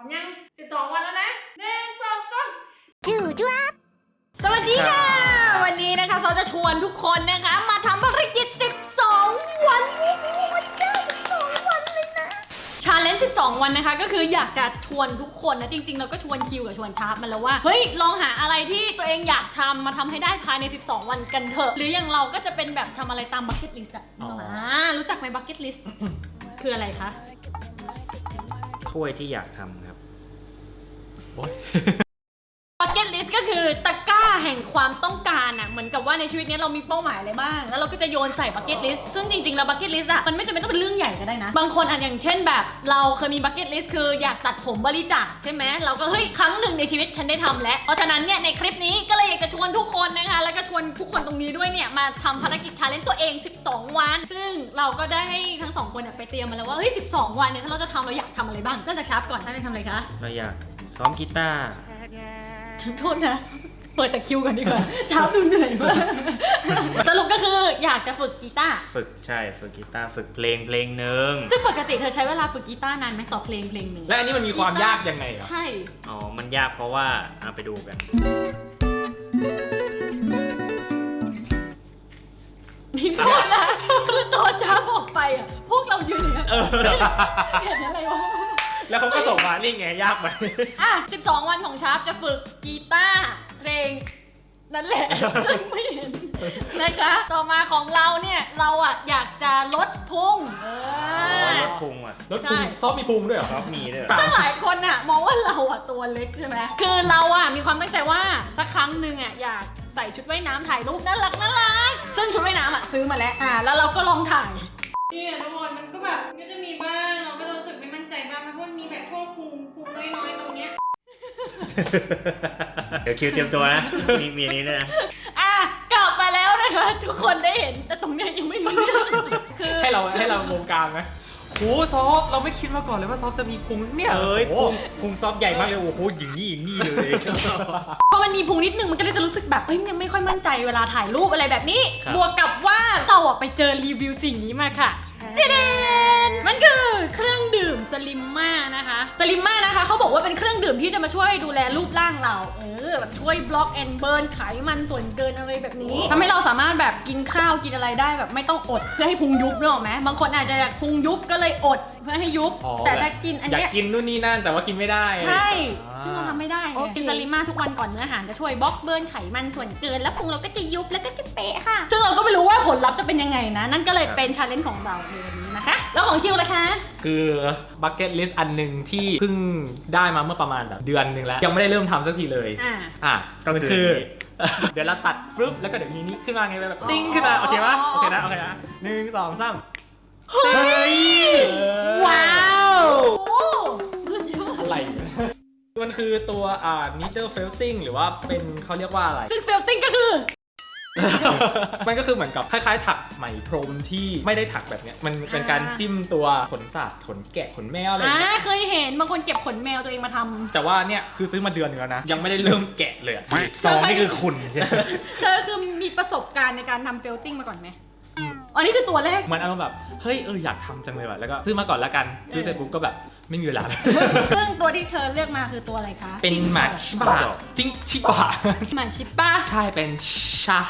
ร้อมยัง 12 วันแล้วนะหนึ่งสองสามจูจ้วบสวัสดีค่ะ วันนี้นะคะเราจะชวนทุกคนนะคะ มาทำภารกิจ 12 วันโอ้โหมันเก้า12วันเลยนะชาเลนจ์12 วันนะคะ ก็คืออยากจะชวนทุกคนนะ จริง ๆ เราก็ชวนคิวกับชวนชาร์ปมาแล้วว่า เฮ้ย ลองหาอะไรที่ตัวเองอยากทำมาทำให้ได้ภายใน 12 วันกันเถอะ หรืออย่างเราก็จะเป็นแบบทำอะไรตามบั c เก็ตลิสต์อะอ๋อ อ่ารู้จักไหมบั c เก็ตลิสต์คืออะไรคะ ถ้วยที่อยากทำครับ บั c เก็ตลิสต์ก็คือตะกร้าแห่งความต้องการอะเหมือนกับว่าในชีวิตนี้เรามีเป้าหมายอะไรบ้าง แล้วเราก็จะโยนใส่บั c เก็ตลิสต์ซึ่งจริงๆ แล้วบั c เก็ตลิสต์อะมันไม่จำเป็นต้องเป็นเรื่องใหญ่ก็ได้นะ บางคนอาจอย่างเช่นแบบ เราเคยมีบั c เก็ตลิสต์คืออยากตัดผมบริจาคใช่ไหมเราก็เฮ้ยครั้งหนึ่งในชีวิตฉันได้ทำแล้ว เพราะฉะนั้นเนี่ยในคลิปนี้ก็เลยอยากจะชวนทุกคนนะคะ แล้วก็ชวนทุกคนตรงนี้ด้วยเนี่ยมาทำภารกิจชาเลนจ์ตัวเอง 12 วัน ซึ่งเราก็ได้ให้ทั้งสองคนเนี่ยไปเตรียมมาแล้วว่าเฮ้ย12 วันเนี่ยถ้าเราจะทำเราอยากทำอะไรบ้างเริ่มจากครับก่อนท่านไปทำอะไรคะ เราอยากซ้อมกีตาร์ โทษนะ เปิดจากคิวกันดีกว่าเช้าดูเหนื่อยมากสรุปก็คืออยากจะฝึกกีตาร์ฝึกใช่ฝึกกีตาร์ฝึกเพลงเพลงหนึ่งซึ่งปกติเธอใช้เวลาฝึกกีตาร์นานไหมต่อเพลงเพลงหนึ่งและอันนี้มันมีความยากยังไงเหรอใช่ อ๋อ มันยากเพราะว่าเอาไปดูกัน นี่โทษนะคือตอนเช้าบอกไปอะพวกเรายืนอย่างเงี้ยเออเห็นอะไรวะ แล้วเขาก็ส่งมานี่ไงยากไหม อะ 12 วันของชาร์ปจะฝึกกีตาร์เพลง นั่นแหละ ซึ่งไม่เห็นนะคะ ต่อมาของเราเนี่ย เราอะ อยากจะลดพุงเออ๋ออรถพุงอะรถพุงใช่ ซอฟมีพุงด้วยเหรอชอบมีด้วยเหรอ ซึ่งหลายคนอะมองว่าเราอะตัวเล็กใช่ไหมคือเราอะมีความตั้งใจว่าสักครั้งหนึ่งอะอยากใส่ชุดว่ายน้ำถ่ายรูปน่ารักน่ารักซึ่งชุดว่ายน้ำอะซื้อมาแล้วอ่าแล้วเราก็ลองถ่ายเนี่ยทุกค เดี๋ยวคิวเตรียมตัวนะ มีมีอันนี้ด้วยนะ อะกลับมาแล้วนะคะ ทุกคนได้เห็นแต่ตรงเนี้ยยังไม่มีคือให้เราให้เราวงการไหมโอ้ซอฟเราไม่คิดมาก่อนเลยว่าซอฟจะมีพุงเนี่ยเอ้ยโอ้พุงพุงซอฟต์ใหญ่มากเลยโอ้โหอย่างนี้อย่างนี้เลยพอมันมีพุงนิดนึงมันก็เลยจะรู้สึกแบบเฮ้ยยังไม่ค่อยมั่นใจเวลาถ่ายรูปอะไรแบบนี้ครับบวกกับว่าเราอะไปเจอรีวิวสิ่งนี้มาค่ะเจเดน มันคือเครื่องดื่มสลิมมานะคะ สลิมมานะคะเขาบอกว่าเป็นเครื่องดื่มที่จะมาช่วยดูแลรูปร่างเรา เออแบบช่วยบล็อกแอนเบิร์นไขมันส่วนเกินอะไรแบบนี้ทำให้เราสามารถแบบกินข้าวกินอะไรได้แบบไม่ต้องอดเพื่อให้พุงยุบนึกออกไหมบางคนอาจจะอยากพุงยุบก็เลยอดเพื่อให้ยุบ อ๋อแต่ถ้ากินอันอยากเนี้ยกินนู่นนี่นั่นแต่ว่ากินไม่ได้ใช่ อ่าซึ่งเราทำไม่ได้ไงกินสลิมมาทุกวันก่อนมื้ออาหารจะช่วยบล็อกเบิร์นไขมันส่วนเกิน แล้วพุงเราก็จะยุบแล้วก็จะเป๊ะค่ะ ซึ่งเราก็ไม่รู้ว่าผลลัพธ์จะเป็นยังไงนะ นั่นก็เลยครับเป็นชาเลนจ์ของเราในวันนี้ นะคะ แล้วของคิวล่ะคะ คือบักเก็ตลิสต์อันหนึ่งที่เพิ่งได้มาเมื่อประมาณแบบเดือนหนึ่งแล้ว ยังไม่ได้เริ่มทำสักทีเลย อ่า อะก็คือคือเดี๋ยวเราตัดปุ๊บแล้วก็เดี๋ยวมีนี้ขึ้นมาไงแบบติ้งขึ้นมา โอเคปะโอเคนะ โอเคนะหนึ่งสองสามเฮ้ย ว้าว โอ้สุดยอดอะไรเนี่ยมันคือตัวอ่า needle felting หรือว่าเป็นเขาเรียกว่าอะไร ซึ่งเฟลติ้งก็คือ มันก็คือเหมือนกับคล้ายๆ ถักไหมพรมที่ไม่ได้ถักแบบเนี้ยมันเป็นการอ่าจิ้มตัวขนสัตว์ขนแกะขนแมวอะไรออ่าย่างเงี้ยเคยเห็นบางคนเก็บขนแมวตัวเองมาทำ แต่ว่าเนี่ยคือซื้อมาเดือนหนึงแล้วนะ ยังไม่ได้เริ่มแกะเลยอะ ซองนี่คือคุณใช่ไหมเธอคือมีประสบการณ์ในการทำเฟลติ้งมาก่อนไหม อันนี้คือตัวแรกเหมือนอารมณ์แบบเฮ้ยเอออยากทำจังเลยว่ะแล้วก็ซื้อมาก่อนแล้วกันซื้อเสร็จปุ๊บก็แบบไม่มีเวลา ซึ่งตัวที่เธอเลือกมาคือตัวอะไรคะเป็นหมาชิบะจิ้งชิบะหมาชิป้าใช่เป็นชา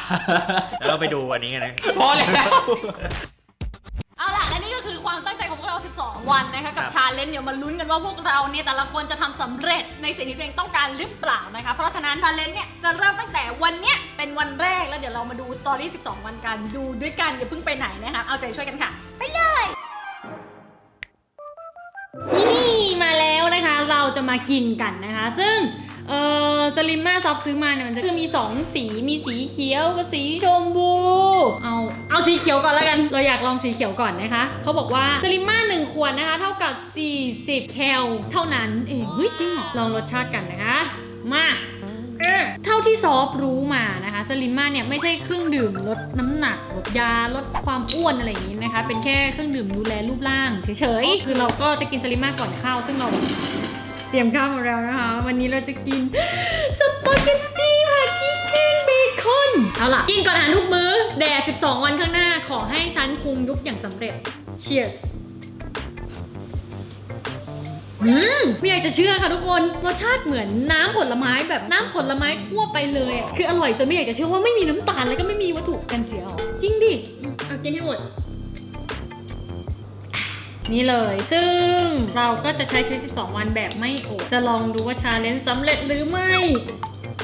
แล้วเราไปดูอันนี้กันนะพอแล้ว 2 วันนะคะกับ ชาเลนจ์เดี๋ยวมาลุ้นกันว่าพวกเราเนี่ยแต่ละคนจะทำสำเร็จในสิ่งที่ตัวเองต้องการหรือเปล่านะคะ เพราะฉะนั้นชาเลนจ์เนี่ยจะเริ่มตั้งแต่วันเนี้ยเป็นวันแรกแล้วเดี๋ยวเรามาดูตอรี่ 12 วันกันดูด้วยกันอย่าเพิ่งไปไหนนะคะเอาใจช่วยกันค่ะ ไปเลย นี่มาแล้วนะคะเราจะมากินกันนะคะ ซึ่ง เออสลิมมาซอฟซื้อมาเนี่ยมันจะคือมี 2 สีมีสีเขียวกับสีชมพูเอาเอาสีเขียวก่อนแล้วกัน เราอยากลองสีเขียวก่อนนะคะเขาบอกว่าสลิมมา1ขวดนะคะ เท่ากับ 40 แคลเท่านั้นเองเฮ้ยจริงเหรอลองรสชาติกันนะคะ มาเอ๊ะเท่าที่ซอฟรู้มานะคะสลิมมาเนี่ยไม่ใช่เครื่องดื่มลดน้ำหนักลดยาลดความอ้วนอะไรอย่างนี้นะคะ เป็นแค่เครื่องดื่มดูแลรูปร่างเฉยๆคือเราก็จะกินสลิมมาก่อนข้าวซึ่งเรา เตรียมข้าวมาแล้วนะคะ วันนี้เราจะกินสปาเกตตี้ผัดพริกแห้งเบคอน เอาล่ะ กินก่อนอาหารทุกมื้อ แดด 12 วันข้างหน้า ขอให้ฉันคุมยุบอย่างสำเร็จ Cheers อืมไม่อยากจะเชื่อค่ะทุกคน รสชาติเหมือนน้ำผลไม้แบบน้ำผลไม้ทั่วไปเลยอะคืออร่อยจนไม่อยากจะเชื่อว่าไม่มีน้ำตาลแล้วก็ไม่มีวัตถุกันเสียหรอจริงดิเอากินให้หมด นี่เลย ซึ่งเราก็จะใช้ชีวิต 12 วันแบบไม่อด จะลองดูว่าชาเลนจ์สำเร็จหรือไม่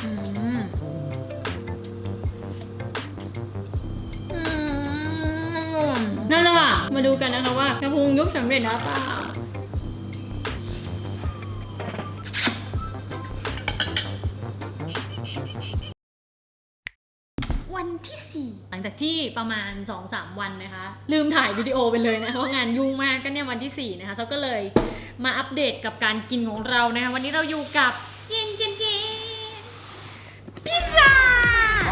อืมอืมนั่นแหละค่ะมาดูกันนะคะว่ากระพุงยุบสำเร็จหรือเปล่า วันที่ 4 หลังจากที่ประมาณ 2-3 วันนะคะ ลืมถ่ายวิดีโอไปเลยนะคะเพราะงานยุ่งมากก็เนี่ยวันที่ 4 นะคะเขาก็เลยมาอัปเดตกับการกินของเรานะคะวันนี้เราอยู่กับเย็นเย็นเย็นพิซซ่า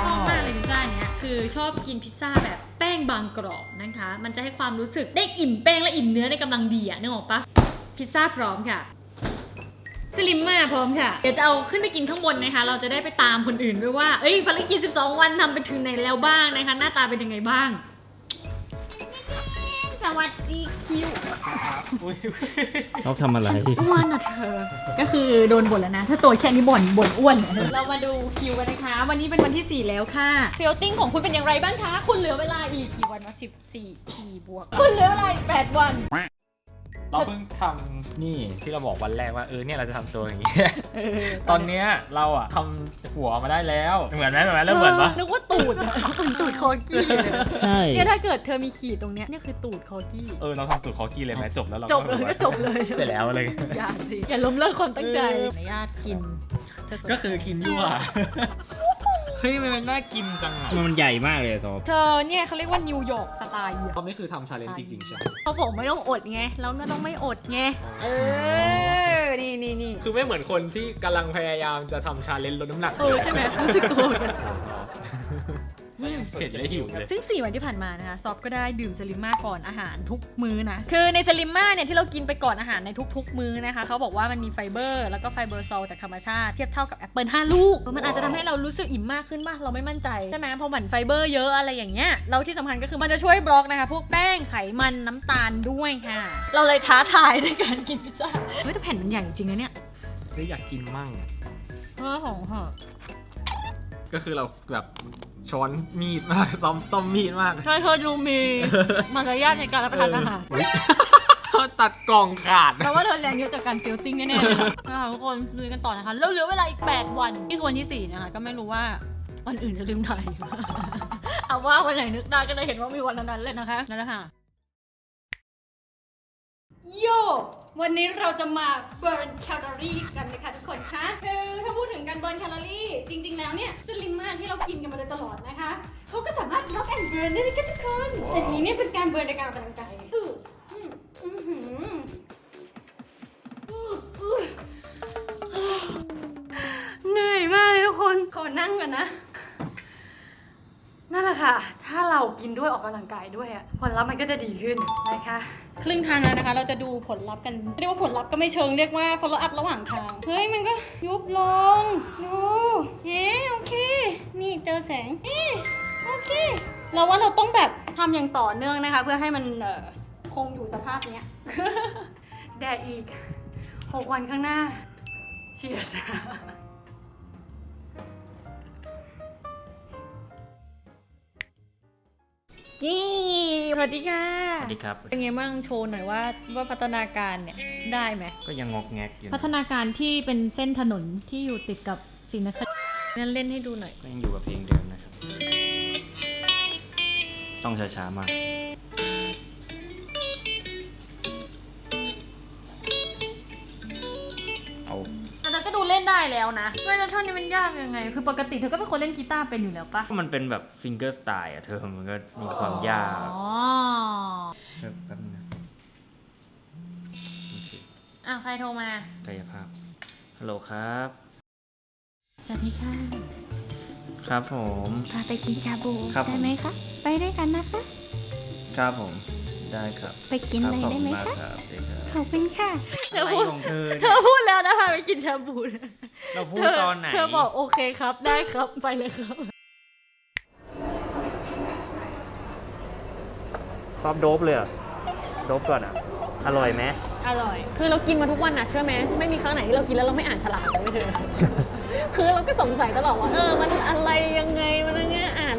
ชอบมากเลยพิซซ่าเนี้ยคือชอบกินพิซซ่าแบบแป้งบางกรอบนะคะ มันจะให้ความรู้สึกได้อิ่มแป้งและอิ่มเนื้อในกำลังดีอะนึกออกปะพิซซ่าพร้อมค่ะ สลิมมาพร้อมค่ะ เดี๋ยวจะเอาขึ้นไปกินข้างบนนะคะ เราจะได้ไปตามคนอื่นด้วยว่า เอ้ยภารกิจ 12 วันทำไปถึงไหนแล้วบ้างนะคะ หน้าตาเป็นยังไงบ้าง สวัสดีคิวอุ๊ยเขาทำอะไรอ้วนอะเธอ ก็คือโดนบ่นแล้วนะ ถ้าตัวแค่นี้บ่นบ่นอ้วนอะเรามาดูคิวกันนะคะ วันนี้เป็นวันที่ 4 แล้วค่ะเฟลติ้งของคุณเป็นอย่างไรบ้างคะ คุณเหลือเวลาอีกกี่วันวะ14 4บวก คุณเหลือเวลาอีก8วัน เราเพิ่งทำนี่ที่เราบอกวันแรกว่าเออเนี่ยเราจะทำตัวอย่างนี้ เออตอนเนี้ยเราอะทำหัวมาได้แล้ว เหมือนไหมเหมือนไหมเริ่มเหมือนปะนึกว่าตูดอะตูดตูดคอกี้เลยใช่ เนี่ยถ้าเกิดเธอมีขีดตรงเนี้ยเนี่ยคือตูดคอกี้ เออเราทำตูดคอกี้เลยไหมจบแล้วเราจบเลยก็จบเลยเสร็จแล้วเลยอย่าสิอย่าล้มเลิกความตั้งใจเอออนุญาตกินเธอสนก็คือกินยั่วเฮ้ยมันน่ากินจังอะมันใหญ่มากเลยซอฟเธอเนี่ยเขาเรียกว่านิวยอร์กสไตล์อะรอบนี้คือทำชาเลนจ์จริงๆใช่ไหมเพราะผมไม่ต้องอดไงเราก็ต้องไม่อดไงเออนี่นี่นี่คือไม่เหมือนคนที่กำลังพยายามจะทำชาเลนจ์ลดน้ำหนักเออใช่ไหมรู้สึกตัวเหมือนกัน เห็นเลยหิวเลย ซึ่ง 4 วันที่ผ่านมานะคะซอฟก็ได้ดื่มสลิมมาก่อนอาหารทุกมื้อนะ คือในสลิมมาเนี่ยที่เรากินไปก่อนอาหารในทุก ๆ มื้อนะคะ เขาบอกว่ามันมีไฟเบอร์ แล้วก็ไฟเบอร์โซลจากธรรมชาติเทียบเท่ากับแอปเปิล5ลูก มันอาจจะทำให้เรารู้สึกอิ่มมากขึ้นป่ะเราไม่มั่นใจใช่ไหมเพราะเหมือนไฟเบอร์เยอะอะไรอย่างเงี้ยแล้วที่สำคัญก็คือมันจะช่วยบล็อกนะคะพวกแป้งไขมันน้ำตาลด้วยค่ะ เราเลยท้าทายในการกินพิซซ่าเฮ้ยแต่แผ่นมันใหญ่จริงนะเนี่ยเฮ้ยอยากกินมั่งเออของเหอะ ก็คือเราแบบช้อนมีดมากซ้อมซ้อมมีดมาก ใช่เธอดูมีมารยาทในการรับประทานอาหารเอออุ๊ยตัดกล่องขาด แปลว่าเธอแรงเยอะจากการฟิลติ้งแน่ๆเลยนะคะทุกคนลุยกันต่อนะคะแล้วเหลือเวลาอีก 8 วันนี่คือวันที่4นะคะก็ไม่รู้ว่าวันอื่นจะลืมถ่ายเอาว่าวันไหนนึกได้ก็เลยเห็นว่ามีวันนั้นๆเลยนะคะนั่นแหละค่ะโย วันนี้เราจะมาเบิร์นแคลอรี่กันนะคะทุกคนคะคือถ้าพูดถึงการเบิร์นแคลอรี่ จริง ๆ แล้วเนี่ยสลิมมากที่เรากินกันมาโดยตลอดนะคะเขาก็สามารถรับแอนเบิร์นได้นะคะทุกคนแต่ทีนี้เนี่ยเป็นการเบิร์นในการออกกำลังกายอืออืมอื้อหืออื้ออื้อเหนื่อยมากเลยทุกคนขอนั่งกันนะนั่นแห ละค่ะ ถ้าเรากินด้วยออกกำลังกายด้วยอะผลลัพธ์มันก็จะดีขึ้นนะคะ ครึ่งทางแล้วนะคะ เราจะดูผลลัพธ์กัน เรียกว่าผลลัพธ์ก็ไม่เชิงเรียกว่า follow up ระหว่างทาง เฮ้ย มันก็ยุบลงดูเย้โอเค นี่เจอแสงเอ๊ะโอเค เราว่าเราต้องแบบทำอย่างต่อเนื่องนะคะ เพื่อให้มันเอ่อคงอยู่สภาพเนี้ยแดดอีก 6 วันข้างหน้าเชียร์ นี่สวัสดีค่ะ สวัสดีครับ เป็นไงบ้างโชว์หน่อยว่าว่าพัฒนาการเนี่ยได้ไหม ก็ยังงอกแงกอยู่พัฒนะนาการที่เป็นเส้นถนนที่อยู่ติดกับศรีนครินทร์นั่นเล่นให้ดูหน่อย ก็ยังอยู่กับเพลงเดิมนะครับ ต้องช้าๆมาก เธอก็ดูเล่นได้แล้วนะไม่แล้วท่อนนี้มันยากยังไง คือปกติเธอก็เป็นคนเล่นกีตาร์เป็นอยู่แล้วปะก็มันเป็นแบบฟิงเกอร์สไตล์อะเธอมันก็มีความยากอ๋อเออแป๊บนึงนะโอเคอ้าวใครโทรมากายภาพฮัลโหลครับ สวัสดีค่ะครับผม พาไปกินชาบูครับผม ได้ไหมคะ ไปด้วยกันนะคะ ครับผม ได้ครับไปกินอะไรได้ไหมครัคะบขอบณมากครับได้ครับขอบคุณค่ะเธออะไรพูดของเธอเธเนี่ยอพูดแล้วนะคะไปกินชาบูนะเราพูดตอนไหนเธอบอกโอเคครับได้ครับไปเลยครับซอฟโดบเลยเหรอโดบก่อนอะอร่อยไหมออร่อย คือเรากินมาทุกวันนะเชื่อไหมไม่มีครั้งไหนที่เรากินแล้วเราไม่อ่านฉลากเลยไม่เธอคือเราก็สงสัยตลอดว่าเออมันอะไรยังไงมันยังไงอ่าน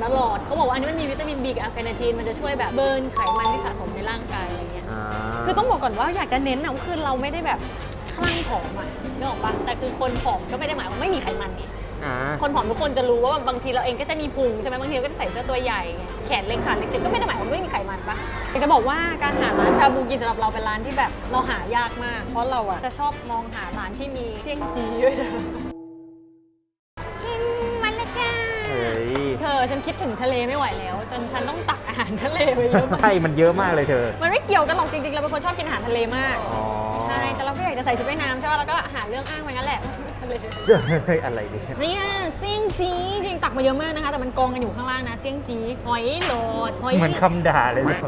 ตลอด เขาบอกว่าอันนี้มันมีวิตามิน B กับอะเฟนาทีนมันจะช่วยแบบเบิร์นไขมันที่สะสมในร่างกายอะไรเงี้ย อ่าคือต้องบอกก่อนว่าอยากจะเน้นนะว่าคือเราไม่ได้แบบคลั่งผอมอะนึกออกปะแต่คือคนผอมก็ไม่ได้หมายว่าไม่มีไขมันนี่ อ่า คนผอมทุกคนจะรู้ว่าบางทีเราเองก็จะมีพุงใช่ไหมบางทีเราก็จะใส่เสื้อตัวใหญ่ไงแขนเล็กขาเล็กๆก็ไม่ได้หมายว่าไม่มีไขมันปะแต่จะบอกว่าการหาร้านชาบูกินสำหรับเราเป็นร้านที่แบบเราหายากมาก เพราะเราอะจะชอบมองหาร้านที่มีเสี่ยงจีด้วยนะ ฉันคิดถึงทะเลไม่ไหวแล้ว จนฉันต้องตักอาหารทะเลไปเยอะมาก ใช่มันเยอะมากเลยเธอ มันไม่เกี่ยวกันหรอกจริงๆ เราเป็นคนชอบกินอาหารทะเลมาก อ๋อใช่ แต่เราก็อยากจะใส่ชุดว่ายน้ำใช่ป่ะแล้วก็หาเรื่องอ้างไปงั้นแหละทะเล เฮ้ยอะไรเนี่ย เนี่ยเสี่ยงจีจริงตักมาเยอะมากนะคะ แต่มันกองกันอยู่ข้างล่างนะเสี่ยงจีหอยโหลดหอยเหมือนคำด่าเลยเนอะ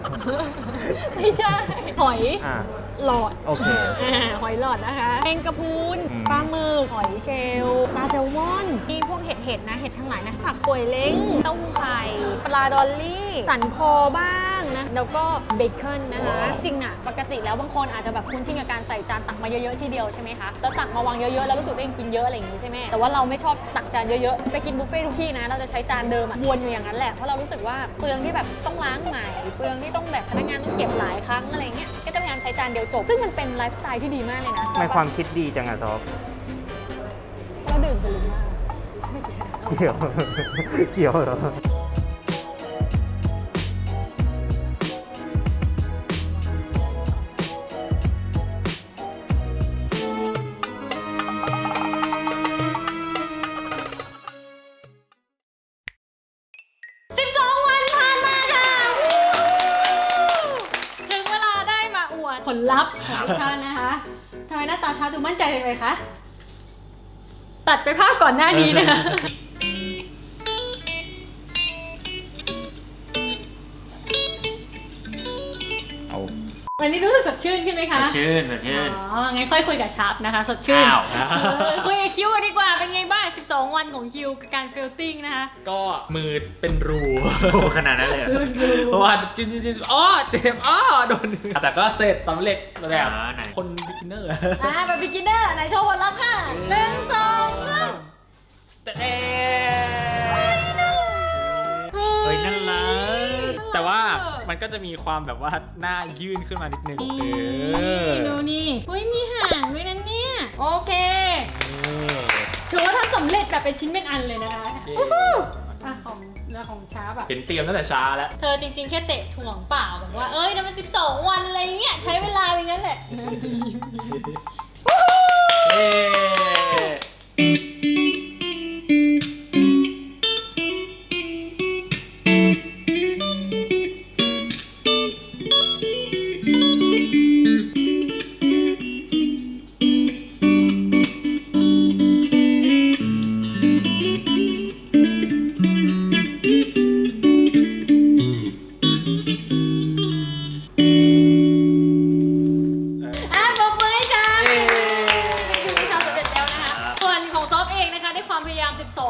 ไม่ใช่หอย อ่า หลอดโอเค อ่าหอยหลอดนะคะแมงกะพรุนอืม ปลาหมึกหอยเชลล์ปลาแซลมอนมีพวกเห็ดเห็ดๆนะเห็ดทั้งหลายนะผักป่วยเล้งเต้าหู้ไข่ปลาดอลลี่ สันคอบ้างนะ แล้วก็เบคอนนะคะ จริงอะปกติแล้วบางคนอาจจะแบบคุ้นชินกับการใส่จานตักมาเยอะๆทีเดียวใช่ไหมคะ แล้วตักมาวางเยอะๆ แล้วรู้สึกตัวเองกินเยอะอะไรอย่างงี้ใช่ไหมแต่ว่าเราไม่ชอบตักจานเยอะๆ ไปกินบุฟเฟ่ต์ทุกที่นะ เราจะใช้จานเดิมอะวนอยู่อย่างนั้นแหละ เพราะเรารู้สึกว่าเปลืองที่แบบต้องล้างใหม่ เปลืองที่ต้องแบบพนักงานต้องเก็บหลายครั้งอะไรเงี้ย ก็จะพยายามใช้จานเดียวจบ ซึ่งมันเป็นไลฟ์สไตล์ที่ดีมากเลยนะทำไมความคิดดีจังอะซอฟเราดื่มสลิมมากเกี่ยว เกี่ยวเหรอาพก่อนหน้านี้นะคะ เอาวันนี้รู้สึกสดชื่นขึ้นไหมคะชื่นสดชื่น อ๋อ งั้นค่อยคุยกับชาร์ปนะคะ สดชื่นอ้าว เออคุยกับคิวกันดีกว่า เป็นไงบ้าง 12 วันของคิวกับการเฟลติ้งนะคะ ก็มือเป็นรูโอ้ขนาดนั้นเลยเหรอเพราะว่าจิ้มจิ้มจิ้มอ๋อเจ็บอ๋อโดนแต่ก็เสร็จสำเร็จแบบอ่าไหน คนบิ๊กเนอร์ อ่าแบบบิ๊กินเนอร์ไหนโชว์ผลลัพธ์ค่ะ มันก็จะมีความแบบว่าหน้ายื่นขึ้นมานิดนึงนี่เออดูนี่เฮ้ยมีห่างด้วยนะเนี่ย โอเคนี่ถือว่าทำสำเร็จแบบเป็นชิ้นเป็นอันเลยนะคะเย้วู้ฮู้อะของเรื่องของช้าแบบเห็นเตรียมตั้งแต่เช้าแล้ว เธอจริงๆ แค่เตะถ่วงเปล่าแบบว่า เอ้ยนั่นมัน12 วันอะไรเงี้ยใช้เวลาไปงั้นแหละเย้อะ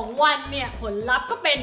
2 วันเนี่ยผลลัพธ์ก็เป็น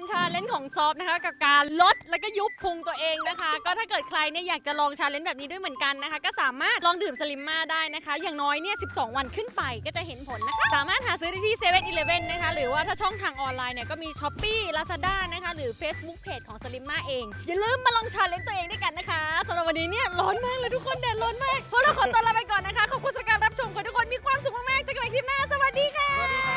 านชาเลนจ์ของซอฟนะคะ กับการลดแล้วก็ยุบพุงตัวเองนะคะ ก็ถ้าเกิดใครเนี่ยอยากจะลองชาเลนจ์แบบนี้ด้วยเหมือนกันนะคะ ก็สามารถลองดื่มสลิมมาได้นะคะ อย่างน้อยเนี่ย 12 วันขึ้นไปก็จะเห็นผลนะคะ สามารถหาซื้อได้ที่เซเว่นอีเลเว่นนะคะ หรือว่าถ้าช่องทางออนไลน์เนี่ยก็มีช้อปปี้ลาซาด้านะคะ หรือ Facebook Page ของสลิมมาเอง อย่าลืมมาลองชาเลนจ์ตัวเองด้วยกันนะคะสำหรับวันนี้เนี่ยร้อนมากเลยทุกคนแดดร้อนมากพวกเราขอตัวลาไปก่อนนะคะขอบคุณสำหรับการรับชมขอทุกคนมีความสุขมากๆเจอกันใหม่คลิปหน้าสวัสดีค่ะ